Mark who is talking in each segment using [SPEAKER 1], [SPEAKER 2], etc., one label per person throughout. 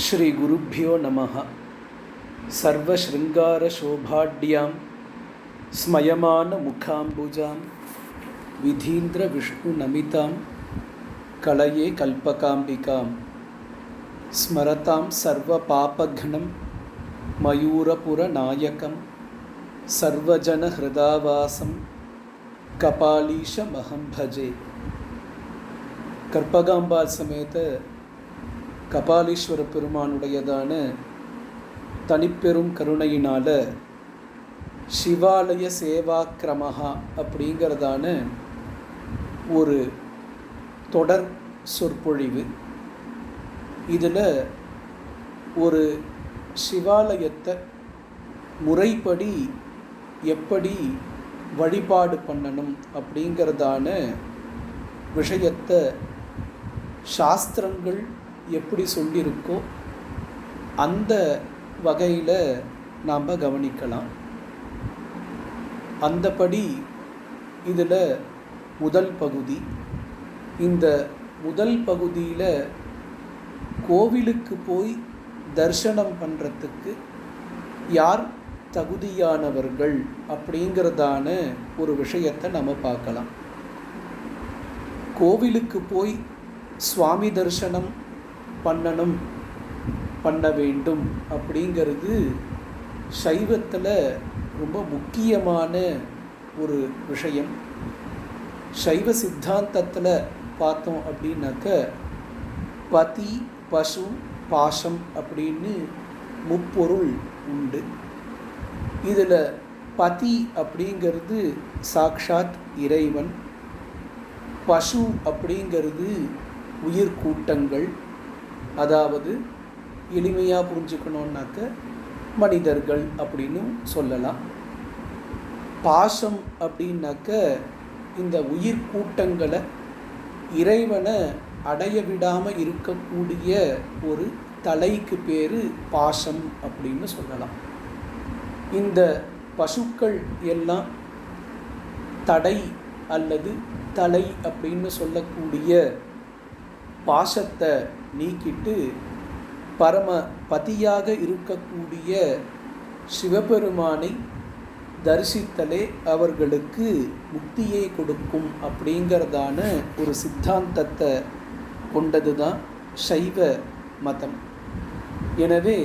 [SPEAKER 1] श्रीगुरुभ्यो नमः। सर्वशृङ्गारशोभाढ्यां स्मयमानमुखाम्बुजां विधीन्द्रविष्णुनमितां कलये कल्पकाम्बिकां स्मरतां सर्वपापघ्नं मयूरपुरनायकं सर्वजनहृदावासं कपालीशमहं भजे। कर्पगाम्बासमेत கபாலீஸ்வர பெருமானுடையதான தனிப்பெரும் கருணையினால் சிவாலய சேவாக்கிரமஹா அப்படிங்கிறதான ஒரு தொடர் சொற்பொழிவு. இதில் ஒரு சிவாலயத்தை முறைப்படி எப்படி வழிபாடு பண்ணணும் அப்படிங்கிறதான விஷயத்தை சாஸ்திரங்கள் எப்படி சொல்லியிருக்கோ அந்த வகையில் நாம் கவனிக்கலாம். அந்தபடி இதில் முதல் பகுதி இந்த முதல் பகுதியில் கோவிலுக்கு போய் தரிசனம் பண்ணுறதுக்கு யார் தகுதியானவர்கள் அப்படிங்கிறதான ஒரு விஷயத்தை நம்ம பார்க்கலாம். கோவிலுக்கு போய் சுவாமி தரிசனம் பண்ணணும் பண்ண வேண்டும் அப்படிங்கிறது சைவத்தில் ரொம்ப முக்கியமான ஒரு விஷயம். சைவ சித்தாந்தத்தில் பார்த்தோம் அப்படின்னாக்க பதி பசு பாசம் அப்படின்னு முப்பொருள் உண்டு. இதில் பதி அப்படிங்கிறது சாக்ஷாத் இறைவன். பசு அப்படிங்கிறது உயிர் கூட்டங்கள் அதாவது எளிமையாக புரிஞ்சுக்கணுன்னாக்க மனிதர்கள் அப்படின்னு சொல்லலாம். பாசம் அப்படின்னாக்க இந்த உயிர் கூட்டங்களை இறைவனை அடைய விடாமல் இருக்கக்கூடிய ஒரு தலைக்கு பேர் பாசம் அப்படின்னு சொல்லலாம். இந்த பசுக்கள் எல்லாம் தடை அல்லது தலை அப்படின்னு சொல்லக்கூடிய பாசத்தை நீக்கிட்டு பரம பதியாக இருக்கக்கூடிய சிவபெருமானை தரிசித்தலே அவர்களுக்கு முக்தியை கொடுக்கும் அப்படிங்கிறதான ஒரு சித்தாந்தத்தை கொண்டது தான் சைவ மதம். எனவே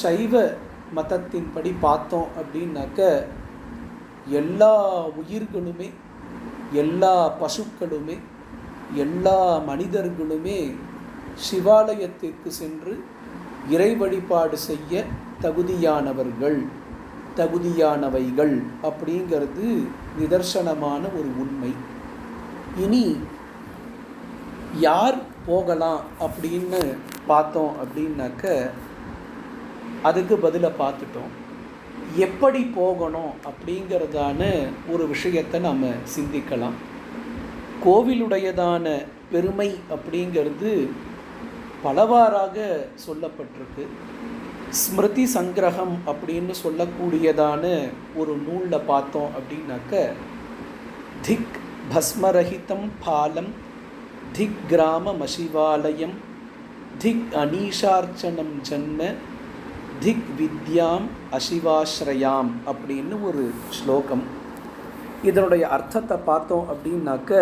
[SPEAKER 1] சைவ மதத்தின்படி பார்த்தோம் அப்படின்னாக்க எல்லா உயிர்களுமே எல்லா பசுக்களுமே எல்லா மனிதர்களுமே சிவாலயத்திற்கு சென்று இறை வழிபாடு செய்ய தகுதியானவர்கள் தகுதியானவைகள் அப்படிங்கிறது நிதர்சனமான ஒரு உண்மை. இனி யார் போகலாம் அப்படின்னு பார்த்தோம் அப்படின்னாக்க அதுக்கு பதிலை பார்த்துட்டோம். எப்படி போகணும் அப்படிங்கிறதான ஒரு விஷயத்தை நம்ம சிந்திக்கலாம். கோவிலுடையதான பெருமை அப்படிங்கிறது பலவாறாக சொல்லப்பட்டிருக்கு. ஸ்மிருதி சங்கிரகம் அப்படின்னு சொல்லக்கூடியதான ஒரு நூலில் பார்த்தோம் அப்படின்னாக்க திக் பஸ்மரஹிதம் பாலம் திக் கிராம மசிவாலயம் திக் அனீஷார்ச்சனம் ஜன்ம திக் வித்யாம் அசிவாஸ்ரயாம் அப்படின்னு ஒரு ஸ்லோகம். இதனுடைய அர்த்தத்தை பார்த்தோம் அப்படின்னாக்க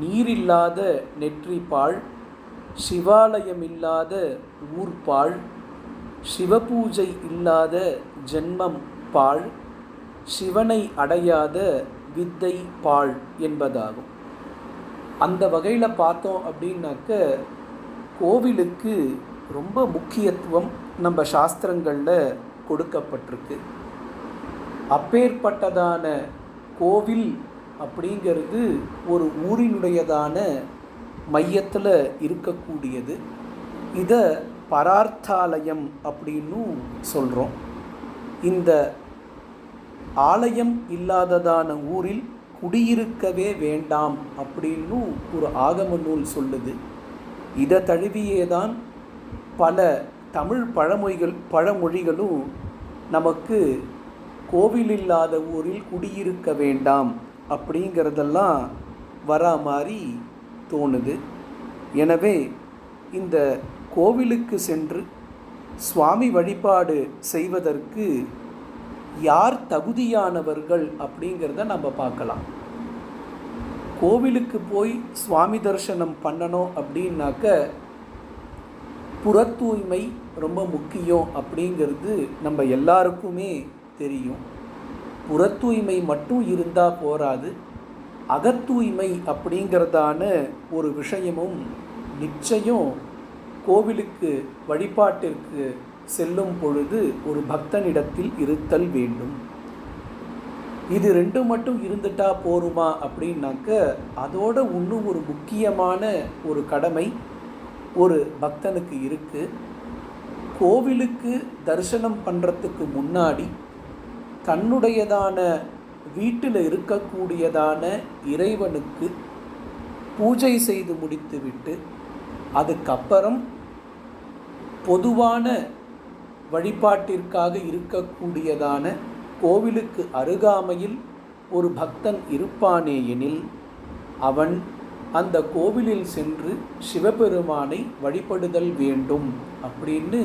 [SPEAKER 1] நீரில்லாத நெற்றிப்பாள் சிவாலயம் இல்லாத ஊர்பாள் சிவபூஜை இல்லாத ஜென்மம் பாழ் சிவனை அடையாத வித்தை பாழ் என்பதாகும். அந்த வகையில் பார்த்தோம் அப்படின்னாக்க கோவிலுக்கு ரொம்ப முக்கியத்துவம் நம்ம சாஸ்திரங்களில் கொடுக்கப்பட்டிருக்கு. அப்பேற்பட்டதான கோவில் அப்படிங்கிறது ஒரு ஊரினுடையதான மையத்தில் இருக்கக்கூடியது. இதை பரார்த்தாலயம் அப்படின்னும் சொல்கிறோம் இந்த ஆலயம் இல்லாததான ஊரில் குடியிருக்கவே வேண்டாம் அப்படின்னும் ஒரு ஆகம நூல் சொல்லுது. இதை தழுவியே தான் பல தமிழ் பழமொழிகள் பழமொழிகளும் நமக்கு கோவில் இல்லாத ஊரில் குடியிருக்க வேண்டாம் அப்படிங்கிறதெல்லாம் வரா மாதிரி தோணுது. எனவே இந்த கோவிலுக்கு சென்று சுவாமி வழிபாடு செய்வதற்கு யார் தகுதியானவர்கள் அப்படிங்கிறத நம்ம பார்க்கலாம். கோவிலுக்கு போய் சுவாமி தரிசனம் பண்ணணும் அப்படின்னாக்க புற தூய்மை ரொம்ப முக்கியம் அப்படிங்கிறது நம்ம எல்லாருக்குமே தெரியும். புற தூய்மை மட்டும் இருந்தால் போராது அகத்தூய்மை அப்படிங்கிறதான ஒரு விஷயமும் நிச்சயம் கோவிலுக்கு வழிபாட்டிற்கு செல்லும் பொழுது ஒரு பக்தனிடத்தில் இருத்தல் வேண்டும். இது ரெண்டு மட்டும் இருந்துட்டா போருமா அப்படின்னாக்க அதோட இன்னும் ஒரு முக்கியமான ஒரு கடமை ஒரு பக்தனுக்கு இருக்குது கோவிலுக்கு தரிசனம் பண்ணுறதுக்கு முன்னாடி தன்னுடையதான வீட்டில் இருக்கக்கூடியதான இறைவனுக்கு பூஜை செய்து முடித்துவிட்டு அதுக்கப்புறம் பொதுவான வழிபாட்டிற்காக இருக்கக்கூடியதான கோவிலுக்கு அருகாமையில் ஒரு பக்தன் இருப்பானே எனில் அவன் அந்த கோவிலில் சென்று சிவபெருமானை வழிபடுதல் வேண்டும் அப்படின்னு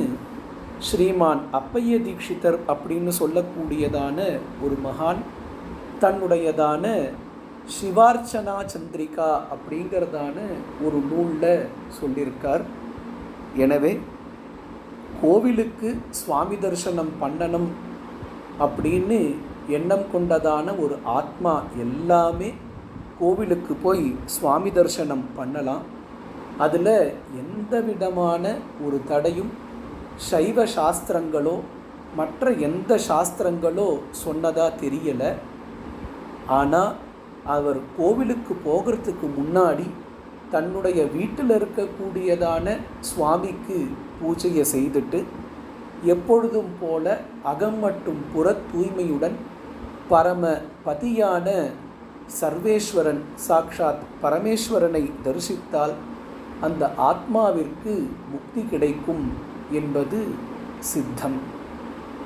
[SPEAKER 1] ஸ்ரீமான் அப்பைய தீட்சிதர் அப்படின்னு சொல்லக்கூடியதான ஒரு மகான் தன்னுடையதான சிவார்ச்சனா சந்திரிகா அப்படிங்கிறதான ஒரு நூலில் சொல்லியிருக்கார். எனவே கோவிலுக்கு சுவாமி தரிசனம் பண்ணணும் அப்படின்னு எண்ணம் கொண்டதான ஒரு ஆத்மா எல்லாமே கோவிலுக்கு போய் சுவாமி தரிசனம் பண்ணலாம். அதில் எந்த விதமான ஒரு தடையும் சைவ சாஸ்திரங்களோ மற்ற எந்த சாஸ்திரங்களோ சொன்னதாக தெரியலை. ஆனால் அவர் கோவிலுக்கு போகிறதுக்கு முன்னாடி தன்னுடைய வீட்டில் இருக்கக்கூடியதான சுவாமிக்கு பூஜையை செய்துட்டு எப்பொழுதும் போல அகம் மற்றும் புற தூய்மையுடன் பரம பதியான சர்வேஸ்வரன் சாக்ஷாத் பரமேஸ்வரனை தரிசித்தால் அந்த ஆத்மாவிற்கு முக்தி கிடைக்கும் என்பது சித்தம்.